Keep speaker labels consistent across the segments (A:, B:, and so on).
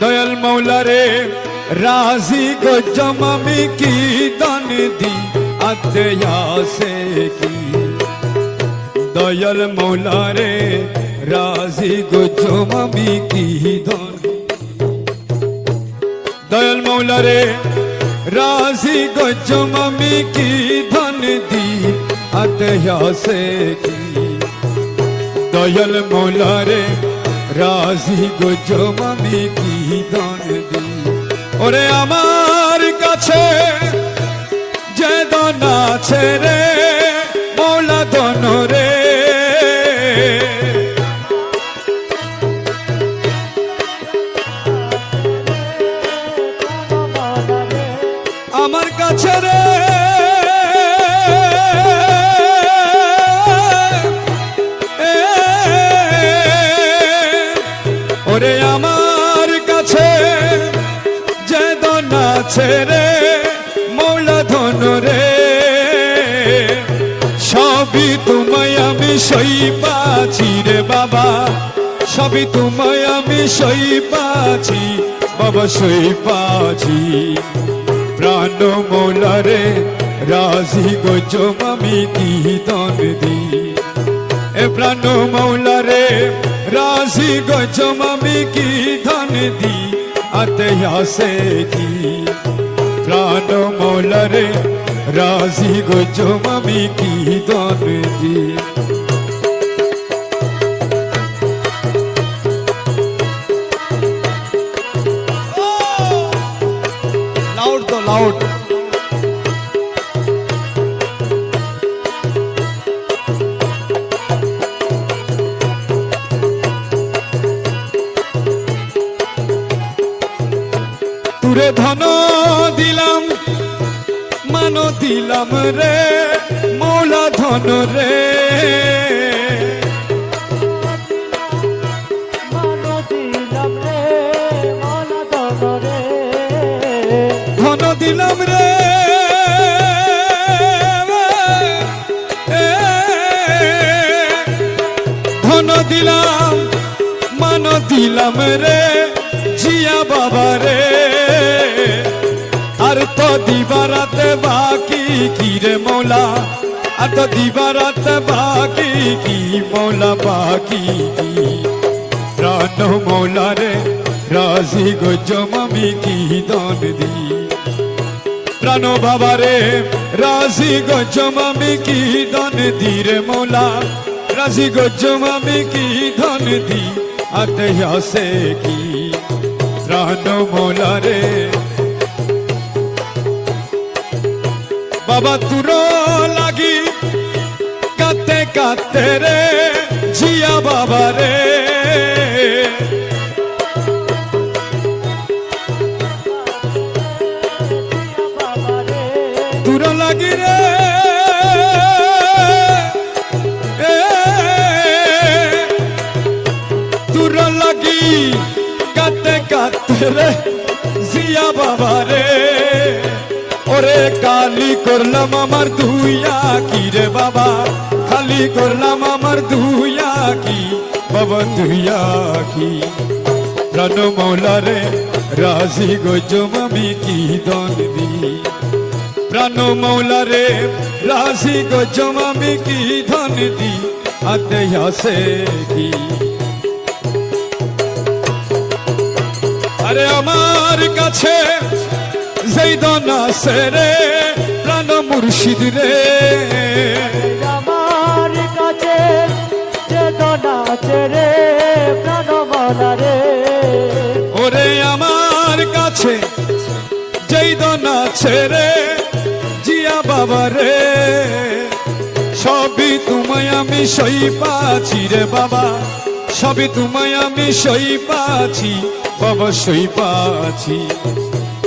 A: দয়াল মৌলারে রাজি গজম আমি কি দান দি আত্ময়াসে কি দয়াল মৌলারে রাজি গজম আমি কি দান দয়াল মৌলারে রাজি গজম আমি কি ধন দি আত্ময়াসে কি দয়াল মৌলারে রাজি গজম আমি কি দান দি? ওরে আমার কাছে যে দন আছে রে, মৌলা দন রে। আমার কাছে রে আছে রে মৌলা ধন রে। সবই তোমায় আমি সই পাচ্ছি রে বাবা। সবই তোমায় আমি সই পাচ্ছি, বাবা সই পাচ্ছি। প্রাণ মৌলারে রাজি গজম আমি কি দন দি এ প্রাণ মৌলারে রাজি গজম আমি কি ধন দি আতে আসে কি প্রাণ মৌলারে রাজি গজম আমি কি দন দি লাউড তো দিলাম রে মৌলা ধন রে ধন দিলাম রে। ধন দিলাম মান দিলাম রে জিয়া বাবা রে। দিবারাতে বাকি কি রে মৌলা? আর তো দিবারাতে বাকি কি মৌলা বাকি? কি প্রাণ মৌলা রে, রাজি গজম আমি কি দন দি? প্রাণ বাবা রে, রাজি গজম আমি কি দন দি রে মৌলা? রাজি গজম আমি কি ধন দি? আতে আসে কি? প্রাণ মৌলা রে বাবা তুর লাগি। কাতে কাতে রে জিয়া বাবা রে। দূর লাগি রে। এ, লাগি। কাতে কাতে রে জিয়া বাবা রে। ওরে কালি করলাম আমার দুইয়া কি রে বাবা? খালি করলাম আমার দুইয়া কি? বাবা ধুইয়া কি? প্রাণ মৌলা রে, রাজি গজম আমি কি দন দি? প্রাণ মৌলা রে রাশি গজম আমি কি ধন দি? আতে আসে কি? আরে আমার কাছে যেই দন আসে রে প্রাণ মুর্শিদ রে।
B: আমার কাছে দন রে প্রাণ মালা রে।
A: ওরে আমার কাছে যেই দন আছে রে জিয়া বাবা রে। সবই তোমায় আমি সই পাচ্ছি রে বাবা। সবই তোমায় আমি সই পাচ্ছি বাবা সই পাচ্ছি।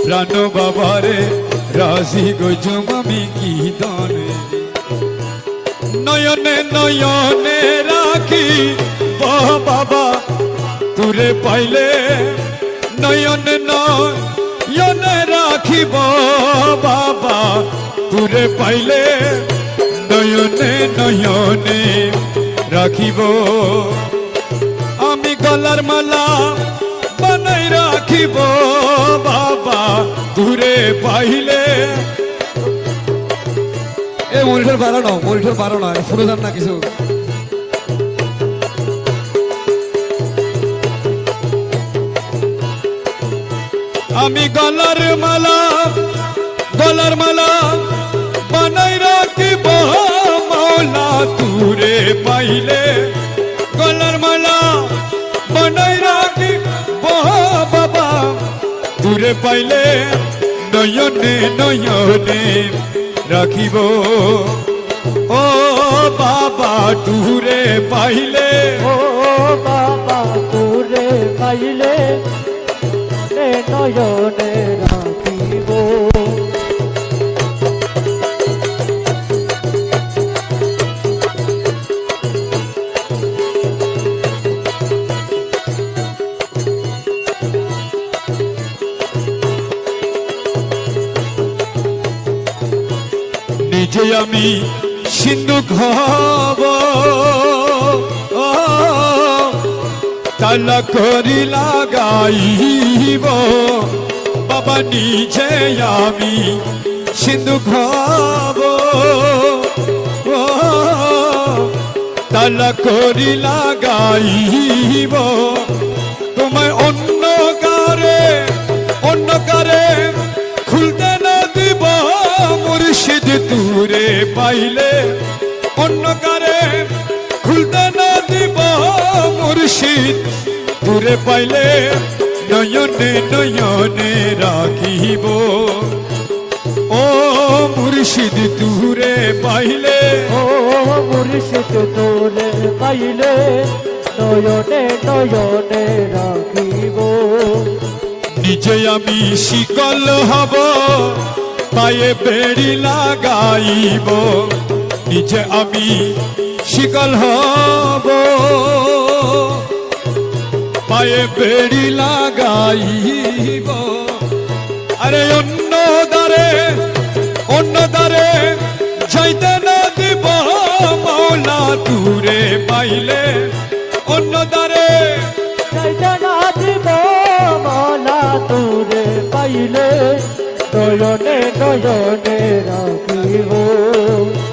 A: প্রাণ বাবা রে রাজি গজম আমি কি দনে। নয়নে নয়নে রাখি, বাবা তুরে পাইলে। নয়ন নয়নে রাখিব বাবা তুরে পাইলে। নয়নে নয়নে রাখিব। আমি গলার মালা পাইলে। এ মনিটর বাড়ানো মনিটর বাড়ানো ফোনে যান না কিছু। আমি গলার মালা গলার মালা বানাই রাখিব, মাওলা তুরে পাইলে। গলার মালা বানাই রাখিব, বাবা দূরে পাইলে। নয়নে নয়নে রাখিব। ও বাবা দূরে পাইলে।
B: ও বাবা টুরে পাইলে নয়নে রাখিব।
A: নিজে আমি সিন্ধু খাব তালা করি লাগাইব। বাবা, নিজে আমি সিন্ধু খাব তালা করি লাগাইব। তোমায় পাইলে অন্য কারে খুলতে না দিব মুর্শিদ। দূরে পাইলে নয়নে নয়নে রাখিব। ও মুর্শিদ দূরে পাইলে
B: ও মুর্শিদ তোরে পাইলে নয়নে নয়নে রাখিব।
A: নিজে আমি শিকল হব। মাথায় বেড়ি লাগাইব, নিজে আমি শিকল হব। পায়ে বেড়ি লাগাইব। আরে অন্য দারে অন্য দারে যাইতে না দিব, মাওলা দূরে পাইলে। অন্য দারে
B: যাইতে না দিব, মাওলা দূরে পাইলে। তোর તો જોડે રાખી